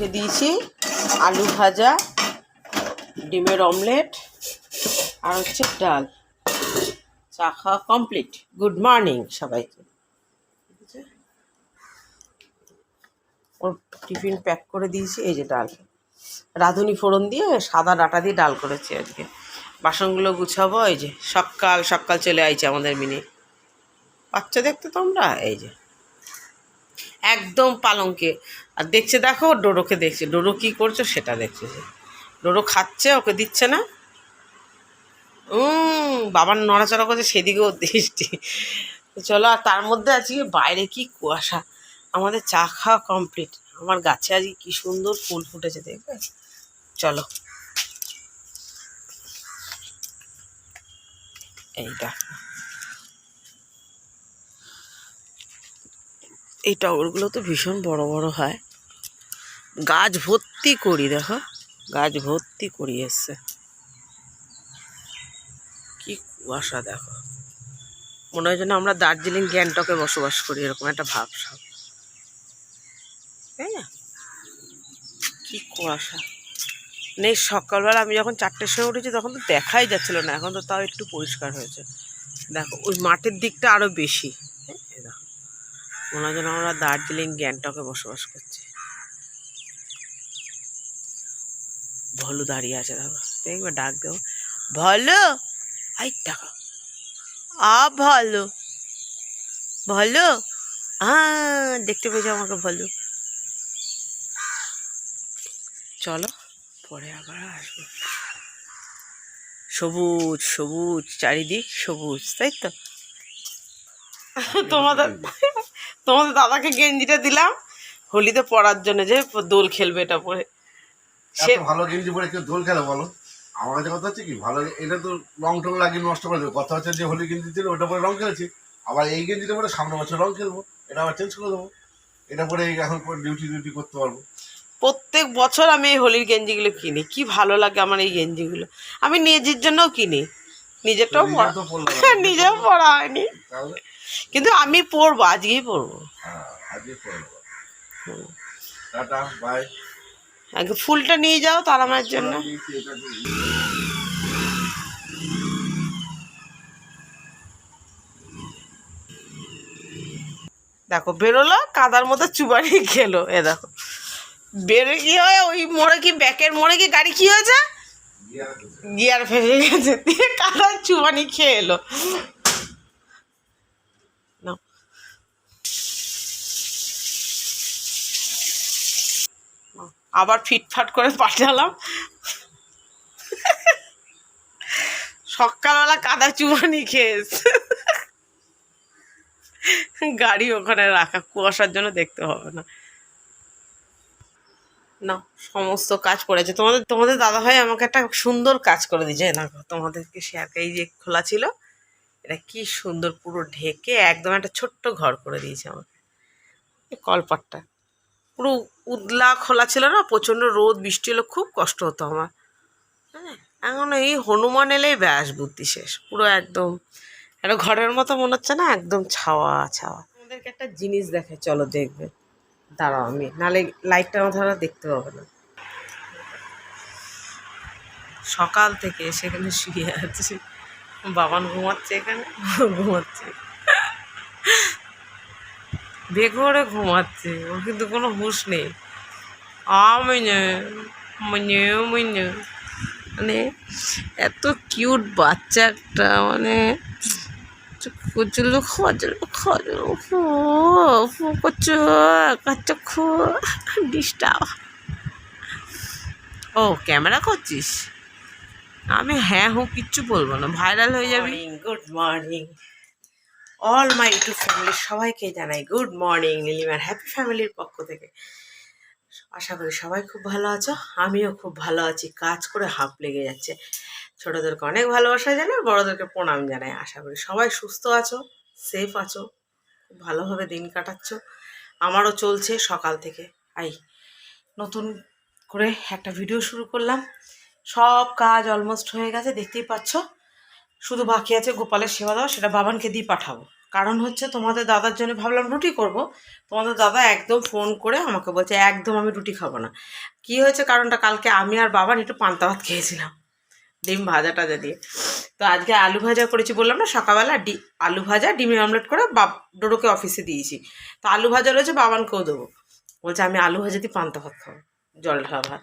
ওকে দিয়েছি আলু ভাজা, ডিমের অমলেট আর হচ্ছে ডাল। চা খাওয়া কমপ্লিট। গুড মর্নিং সবাইকে? ওর টিফিন প্যাক করে দিয়েছি, এই যে ডাল। রাঁধুনি ফোড়ন দিয়ে সাদা ডাটা দিয়ে ডাল করেছি আজকে। বাসনগুলো গুছাবো, এই যে সকাল সকাল চলে আইছে আমাদের মিনি। বাচ্চা দেখতে তোমরা? এই যে। একদম পালঙ্কে। আর দেখছে দেখো ডোরোকে দেখছে। ডোরো কী করছ সেটা দেখছে। ডোরো খাচ্ছে ওকে দিচ্ছে না। উম, বাবার নড়াচড়া করছে সেদিকেও দৃষ্টি। চলো আর তার মধ্যে আজকে বাইরে কি কুয়াশা। আমাদের চা খাওয়া কমপ্লিট আমার গাছে আজকে কি সুন্দর ফুল ফুটেছে দেখবে? চলো। এই এই টগরগুলো তো ভীষণ বড় বড় হয়। গাছ ভর্তি করি, দেখো। গাছ ভর্তি করি এসছে। কি কুয়াশা, দেখো। মনে হয় যেন আমরা দার্জিলিং, গ্যাংটকে বসবাস করি, এরকম একটা ভাব সব তাই না? কি কুয়াশা। নেই, সকালবেলা আমি যখন চারটের সময় উঠেছি, তখন তো দেখাই যাচ্ছিল না। এখন তো তাও একটু পরিষ্কার হয়েছে। দেখো, ওই মাঠের দিকটা আরও বেশি। মনে হয় আমরা দার্জিলিং, গ্যাংটকে বসবাস করছি। ভলু দাঁড়িয়ে আছে দেখো দেখবে ডাক দেবো। ভালো! আই টাকা। আ ভালো। ভালো! হ্যাঁ দেখতে পেয়েছ আমাকে ভালো। চলো, পরে আবার আসব। সবুজ সবুজ, চারিদিক সবুজ, তাই তো? তোমাদের তোমাদের দাদাকে গেঞ্জিটা দিলাম। হোলিতে পরার জন্য যে দোল খেলবে এটা পরে। সে ভালো গেঞ্জি পরে কেউ দোল খেলে বলো? আমার কাছে কথা হচ্ছে কি ভালো এটা তো রং টং লাগিয়ে নষ্ট করে দেবো। কথা হচ্ছে যে হোলি গেঞ্জি ছিল ওটা পরে রং খেলেছি। আবার এই গেঞ্জিটা পরে সামনে বছর রং খেলব। এটা আবার চেঞ্জ করে দেবো। এটা পরে এই এখন পরে ডিউটি ডিউটি করতে পারব। প্রত্যেক বছর আমি এই হোলির গেঞ্জিগুলো কিনি। কি ভালো লাগে আমার এই গেঞ্জিগুলো। আমি নিজের জন্যও কিনি। নিজেরটাও নিজেও পরা হয়নি। কিন্তু আমি পরবো আজকেই পরবো হ্যাঁ আগে ফুলটা নিয়ে যাও তার আমার জন্য। দেখো বেরোলো কাদার মতো চুবানি খেলো এ দেখো। বেরো কি হয় ওই মোড়ে কি ব্যাকের মোড়ে কি গাড়ি কি হয়েছে? গিয়ার ফেসে গেছে দিয়ে কাদার চুবানি খেয়ে এলো। আবার ফিটফাট করে পাঠালাম। সকালবেলা কাদা চুবানি খেয়েছে। গাড়ি ওখানে রাখা, কুয়াশার জন্য দেখতে হবে না। না, সমস্ত কাজ পড়েছে তোমাদের তোমাদের দাদা ভাই আমাকে একটা সুন্দর কাজ করে দিয়েছে, না তোমাদেরকে শেয়ার এই যে খোলা ছিল, এটা কি সুন্দর পুরো ঢেকে একদম একটা ছোট্ট ঘর করে দিয়েছে আমাকে। কলপাটটা। পুরো উদলা খোলা ছিল না, প্রচণ্ড রোদ, বৃষ্টি হলে খুব কষ্ট হতো আমার। হ্যাঁ এখন এই হনুমান এলেই ব্যাস বুদ্ধি শেষ। পুরো একদম, একটা ঘরের মতো মনে হচ্ছে না, একদম ছাওয়া ছাওয়া। আমাদেরকে একটা জিনিস দেখে, চলো দেখবে। দাঁড়াও আমি, নালে লাইটটা ধরা দেখতে পাবে না। সকাল থেকে সেখানে শুয়ে আছি। বাবান ঘুমাচ্ছে এখানে, ঘুমাচ্ছে। বেঘরে ঘুমাচ্ছে। ওর কিন্তু কোনো হুঁশ নেই। আমিনে মনে মনে মানে এত কিউট বাচ্চা একটা মানে কুচুলো খজল খজল করছ কাচ্চা খো, ডিস্টার্ব। ও, ক্যামেরা করছিস? আমি হ্যাঁ হো, কিচ্ছু বলব না। ভাইরাল হয়ে যাবি। Good morning all my YouTube ফ্যামিলির সবাইকে জানাই গুড মর্নিং নীলিমার হ্যাপি ফ্যামিলির পক্ষ থেকে। আশা করি সবাই খুব ভালো আছো, আমিও খুব ভালো আছি, কাজ করে হাঁপ লেগে যাচ্ছে। ছোটোদেরকে অনেক ভালোবাসা জানাই, বড়োদেরকে প্রণাম জানাই। আশা করি সবাই সুস্থ আছো সেফ আছো, খুব ভালোভাবে দিন কাটাচ্ছ। আমারও চলছে সকাল থেকে। আই, নতুন করে একটা ভিডিও শুরু করলাম। সব কাজ অলমোস্ট হয়ে গেছে, দেখতেই পাচ্ছ। শুধু বাকি আছে গোপালের সেবা দেওয়া, সেটা বাবানকে দিয়ে পাঠাবো। কারণ হচ্ছে তোমাদের দাদার জন্য ভাবলাম রুটি করব। তোমাদের দাদা একদম ফোন করে আমাকে বলছে, একদম আমি রুটি খাব না। কি হয়েছে কারণটা? কালকে আমি আর বাবা একটু পান্তা ভাত খেয়েছিলাম, ডিম ভাজা টাজা দিয়ে তো আজকে আলু ভাজা করেছি বললাম না, সকালবেলা ডি, আলু ভাজা ডিমের অমলেট করে বাপ, ডোডোকে অফিসে দিয়েছি। তো আলু ভাজা রয়েছে, বাবানকেও দেবো। বলছে, আমি আলু ভাজা দিয়ে পান্তা ভাত খাব, জল ঢালা ভাত।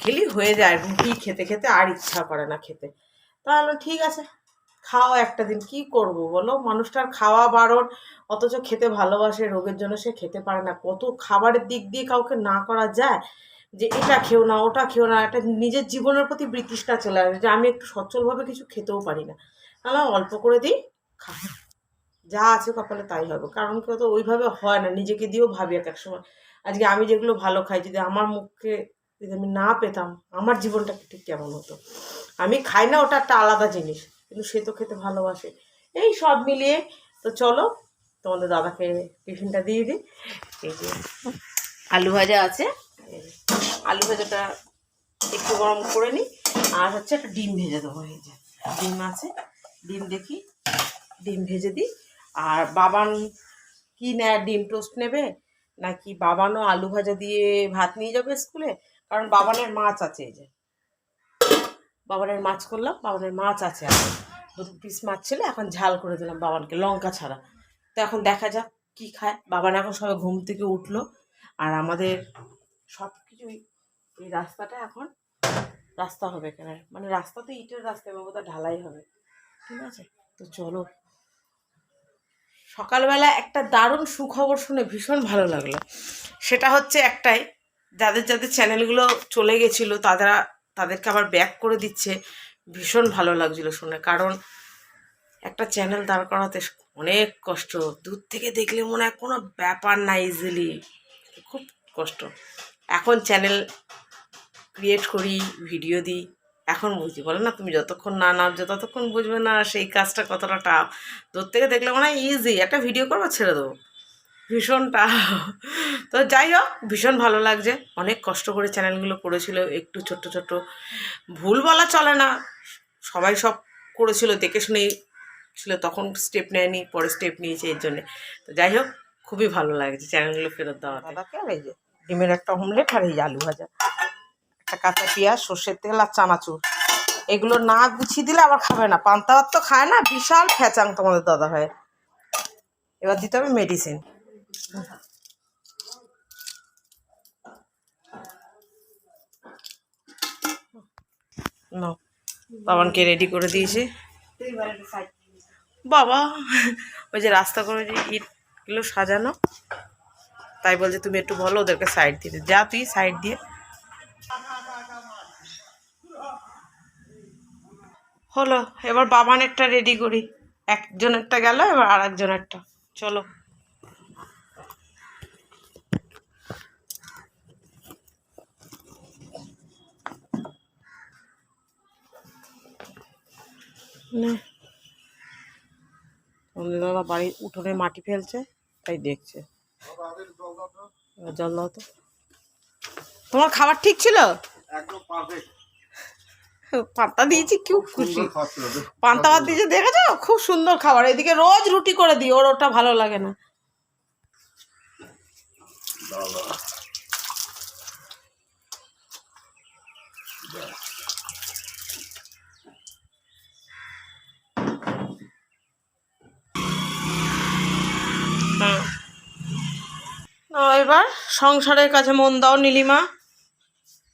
খেলি হয়ে যায় রুটি খেতে খেতে, আর ইচ্ছা করে না খেতে। তাহলে ঠিক আছে। খাও একটা দিন, কি করব বলো? মানুষটার খাওয়া বারণ, অথচ খেতে ভালোবাসে, রোগের জন্য সে খেতে পারে না। কত খাবারের দিক দিয়ে কাউকে না করা যায় যে এটা খেও না, ওটা খেও না, একটা নিজের জীবনের প্রতি বৃত্তিষ্টা চলে আসে, যে আমি একটু সচ্ছলভাবে কিছু খেতেও পারি না। তাহলে অল্প করে দিই, খা। যা আছে কপালে তাই হবে, কারণ কেউ তো ওইভাবে হয় না, নিজেকে দিয়েও ভাবি এক এক সময়। আজকে আমি যেগুলো ভালো খাই, যদি আমার মুখে যদি আমি না পেতাম, আমার জীবনটা ঠিক কেমন হতো? আমি খাই না, ওটা একটা আলাদা জিনিস। কিন্তু সে তো খেতে ভালোবাসে। এই সব মিলিয়ে তো চলো, তোমাদের দাদাকে টিফিনটা দিয়ে দিই। এই যে আলু ভাজা আছে। আলু ভাজাটা একটু গরম করে নিই। আর হচ্ছে একটা ডিম ভেজে দেবো এই যে। ডিম আছে, ডিম দেখি, ডিম ভেজে দিই। আর বাবান কি নেয়, ডিম টোস্ট নেবে? নাকি বাবানও আলু ভাজা দিয়ে ভাত নিয়ে যাবে স্কুলে? কারণ বাবানের মাছ আছে এই যে। বাবানের মাছ করলাম, বাবানের মাছ আছে এখন। দুটো পিস মাছ ছিল এখন ঝাল করে দিলাম বাবানকে, লঙ্কা ছাড়া। তো এখন দেখা যাক কি খায়। বাবান এখন সবাই ঘুম থেকে উঠল আর আমাদের সব কিছুই এই রাস্তাটা এখন রাস্তা হবে এখানে। মানে রাস্তা তো ইটের রাস্তা এবং বোধহয় ঢালাই হবে। ঠিক আছে? তো চলো। সকালবেলা একটা দারুণ সুখবর শুনে ভীষণ ভালো লাগল। সেটা হচ্ছে একটাই, যাদের যাদের চ্যানেলগুলো চলে গেছিল, তারা, তাদেরকে আবার ব্যাক করে দিচ্ছে। ভীষণ ভালো লাগছিল শুনে। কারণ একটা চ্যানেল দাঁড় করাতে অনেক কষ্ট। দূর থেকে দেখলে মনে হয় কোনো ব্যাপার না ইজিলি খুব কষ্ট। এখন চ্যানেল ক্রিয়েট করি ভিডিও দিই। এখন বুঝি, বলে না, তুমি যতক্ষণ না নাও, যতক্ষণ বুঝবে না সেই কাজটা কতটা টাফ দূর থেকে দেখলে মনে হয় ইজি একটা ভিডিও করব, ছেড়ে দেবো। ভীষণ টাফ তো যাই হোক, ভীষণ ভালো লাগছে। অনেক কষ্ট করে চ্যানেলগুলো করেছিল। একটু ছোট্ট ছোট্ট। ভুল বলা চলে না। সবাই সব করেছিল, দেখে শুনেই ছিল, তখন স্টেপ নেয়নি, পরে স্টেপ নিয়েছে এর জন্যে। তো যাই হোক, খুবই ভালো লাগছে চ্যানেলগুলো ফেরত দেওয়া দাদাকে এই যে, ডিমের একটা অমলেট আর এই আলু ভাজা। একটা কাঁচা পেঁয়াজ, সর্ষের তেল আর চানাচুর। এগুলো না গুছিয়ে দিলে আবার খাবে না। পান্তা তো খায় না, বিশাল ফ্যাচাং তোমাদের দাদা হয় এবার দিতে হবে মেডিসিন নাও। বাবানকে রেডি করে দিয়েছি। বাবা, ওই যে রাস্তা করে যে ইটগুলো সাজানো, তাই বলছে তুমি একটু বলো ওদেরকে সাইড দিতে। যা তুই সাইড দিয়ে। হলো, এবার বাবানেরটা রেডি করি। একজনেরটা গেল, এবার আর একজনেরটা চলো। নে। আমাদের দাদা বাড়ির উঠোনে মাটি ফেলছে তাই দেখছে। এবার জল দাও তো। তোমার খাবার ঠিক ছিল? একদম পান্তা দিয়েছি খুব খুশি। পান্তা ভাত দিয়েছে দেখেছ? খুব সুন্দর খাবার। এদিকে রোজ রুটি করে দিই ওর ওটা ভালো লাগে না। এবার সংসারের কাছে মন দাও, নীলিমা।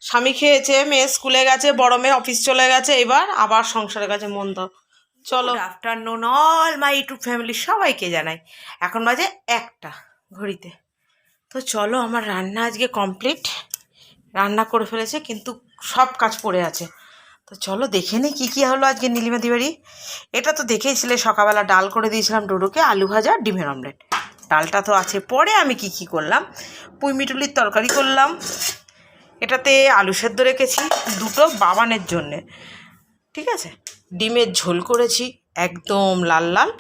স্বামী খেয়েছে, মেয়ে স্কুলে গেছে, বড় মেয়ে অফিস চলে গেছে, এবার আবার সংসারের কাছে মন দাও। চলো। Afternoon all my YouTube family সবাইকে জানাই। এখন বাজে একটা ঘড়িতে। তো চলো, আমার রান্না আজকে কমপ্লিট রান্না করে ফেলেছে, কিন্তু সব কাজ পড়ে আছে। তো চলো, দেখে নিই কী কী হলো আজকে নীলিমা দিবাড়ি এটা তো দেখেইছিলে সকালবেলা ডাল করে দিয়েছিলাম ডোডোকে, আলু ভাজা, ডিমের অমলেট ডালটা তো আছে। পরে আমি কি কি করলাম? পুঁই মিটুলির তরকারি করলাম। এটাতে আলু সেদ্ধ রেখেছি দুটো বাবানের জন্যে। ঠিক আছে? ডিমের ঝোল করেছি একদম লাল লাল।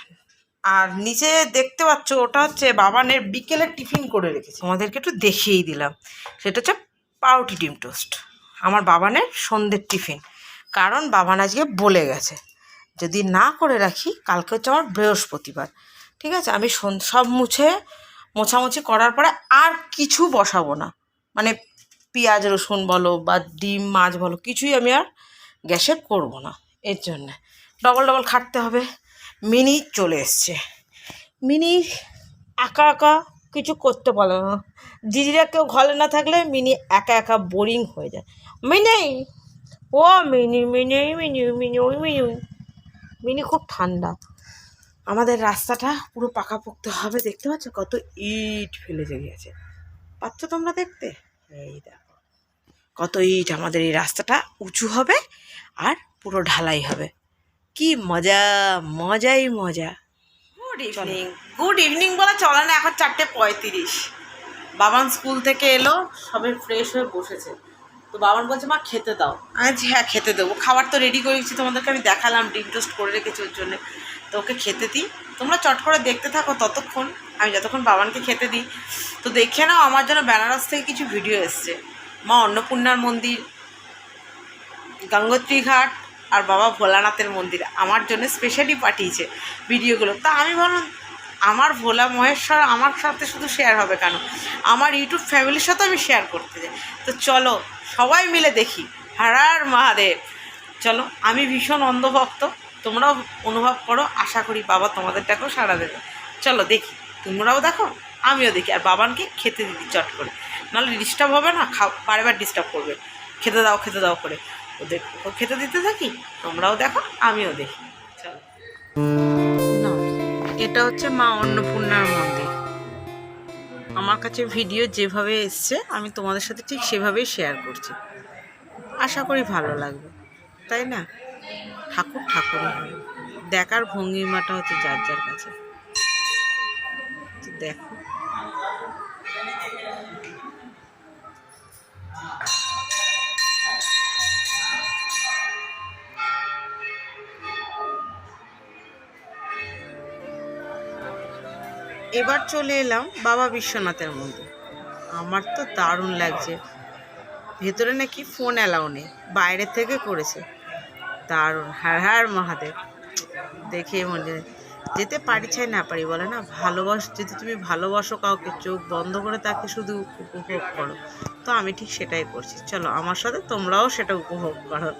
আর নিচে দেখতে পাচ্ছ, ওটা হচ্ছে বাবানের বিকেলের টিফিন করে রেখেছি। আমাদেরকে একটু দেখিয়েই দিলাম। সেটা হচ্ছে পাউটি ডিম টোস্ট, আমার বাবানের সন্ধ্যের টিফিন। কারণ বাবান আজকে বলে গেছে। যদি না করে রাখি, কালকে হচ্ছে আমার বৃহস্পতিবার। ঠিক আছে? আমি সব মুছে, মোছামুছি করার পরে আর কিছু বসাবো না। মানে পেঁয়াজ, রসুন বলো বা ডিম, মাছ বলো, কিছুই আমি আর গ্যাসে করব না। এর জন্যে। ডবল ডবল খাটতে হবে। মিনি চলে এসছে। মিনি একা একা কিছু করতে পারে না। দিদিরা কেউ ঘরে না থাকলে মিনি একা একা বোরিং হয়ে যায়। মিনি! ও mini mini mini mini mini. Mini খুব ঠান্ডা। আমাদের রাস্তাটা পুরো পাকা পাকাপোক্ত হবে দেখতে পাচ্ছ? কত ইট ফেলে গেছে পাচ্ছ তোমরা দেখতে? এই দেখো। কত ইট আমাদের এই রাস্তাটা উঁচু হবে আর পুরো ঢালাই হবে। কি মজা মজাই মজা। গুড ইভিনিং গুড ইভিনিং বলা চলে না এখন চারটে পঁয়ত্রিশ। বাবান স্কুল থেকে এলো সবে ফ্রেশ হয়ে বসেছে। তো বাবান বলছে মা খেতে দাও। আজ হ্যাঁ খেতে দেবো। খাবার তো রেডি করে দিচ্ছি তোমাদেরকে আমি দেখালাম ডিম টোস্ট করে রেখেছি ওর জন্যে। তো ওকে খেতে দিই। তোমরা চট করে দেখতে থাকো ততক্ষণ। আমি যতক্ষণ বাবানকে খেতে দিই। তো দেখে নাও আমার জন্য বেনারস থেকে কিছু ভিডিও এসছে। মা অন্নপূর্ণার মন্দির, গঙ্গোত্রী ঘাট আর বাবা ভোলানাথের মন্দির আমার জন্য স্পেশালি পাঠিয়েছে ভিডিওগুলো। তা আমি ভাবলাম আমার ভোলা মহেশ্বর আমার সাথে শুধু শেয়ার হবে কেন? আমার ইউটিউব ফ্যামিলির সাথে আমি শেয়ার করতে চাই। তো চলো সবাই মিলে দেখি। হারার মহাদেব। চলো, আমি ভীষণ অন্ধভক্ত। তোমরাও অনুভব করো, আশা করি বাবা তোমাদেরটাকেও সাড়া দেবে। চলো দেখি, তোমরাও দেখো, আমিও দেখি, আর বাবানকে খেতে দিদি চট করে। নাহলে ডিস্টার্ব হবে না, খাও, বারবার ডিস্টার্ব করবে। খেতে দাও খেতে দাও করে। ওদের ও খেতে দিতে থাকি, তোমরাও দেখো, আমিও দেখি। চলো। এটা হচ্ছে মা অন্নপূর্ণার মন্দির। আমার কাছে ভিডিও যেভাবে এসছে, আমি তোমাদের সাথে ঠিক সেভাবেই শেয়ার করছি। আশা করি ভালো লাগবে, তাই না? ঠাকুর ঠাকুরই হয়। দেখার ভঙ্গিমাটা হচ্ছে যার যার কাছে। দেখো। এবার চলে এলাম বাবা বিশ্বনাথের মন্দির। আমার তো দারুণ লাগছে। ভেতরে নাকি ফোন অ্যালাউ নেই। বাইরে থেকে করেছে। দারুণ। হার হার মহাদেব। দেখে মনে যেতে পারি, চাই না পারি, বলে না? ভালোবাস যদি তুমি ভালোবাসো কাউকে, চোখ বন্ধ করে তাকে শুধু উপভোগ করো। তো আমি ঠিক সেটাই করছি। চলো, আমার সাথে তোমরাও সেটা উপভোগ করো।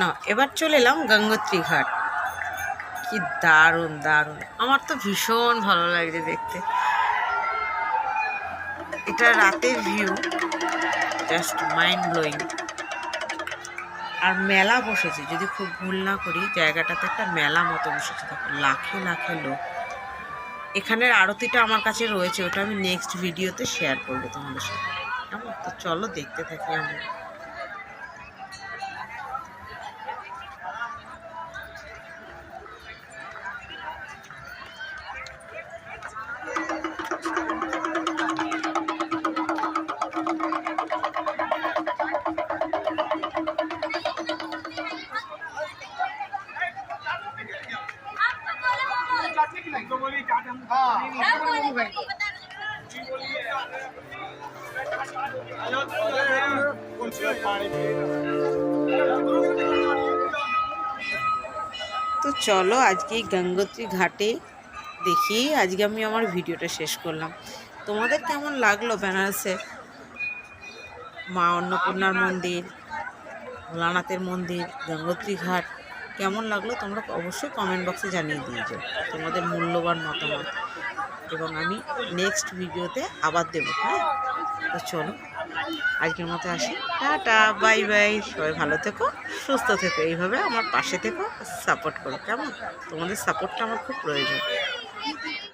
না, এবার চলে এলাম গঙ্গোত্রী ঘাট। কি দারুণ দারুণ। আমার তো ভীষণ ভালো লাগছে দেখতে। এটা রাতের ভিউ, জাস্ট মাইন্ড ব্লোয়িং আর মেলা বসেছে, যদি খুব ভুল না করি, জায়গাটাতে একটা মেলা মতো বসেছে। দেখো, লাখে লাখে লোক। এখানের আরতিটা আমার কাছে রয়েছে, ওটা আমি নেক্সট ভিডিওতে শেয়ার করব তোমাদের সাথে। কেমন? তো চলো দেখতে থাকি আমরা। তো চলো আজকে গঙ্গোত্রী ঘাটে দেখি আজকে আমি আমার ভিডিওটা শেষ করলাম। তোমাদের কেমন লাগল বেনারসে? মা অন্নপূর্ণার মন্দির, ভোলানাথের মন্দির গঙ্গোত্রী ঘাট কেমন লাগল তোমরা অবশ্যই কমেন্ট বক্সে জানিয়ে দিয়েছ তোমাদের মূল্যবান মতামত। এবং আমি নেক্সট ভিডিওতে আবার দেবো হ্যাঁ? তো চলো, আজকের মতো আসি। টাটা বাই বাই সবাই ভালো থেকো, সুস্থ থেকো, এইভাবে আমার পাশে থেকো সাপোর্ট করো, কেমন? তোমাদের সাপোর্টটা আমার খুব প্রয়োজন।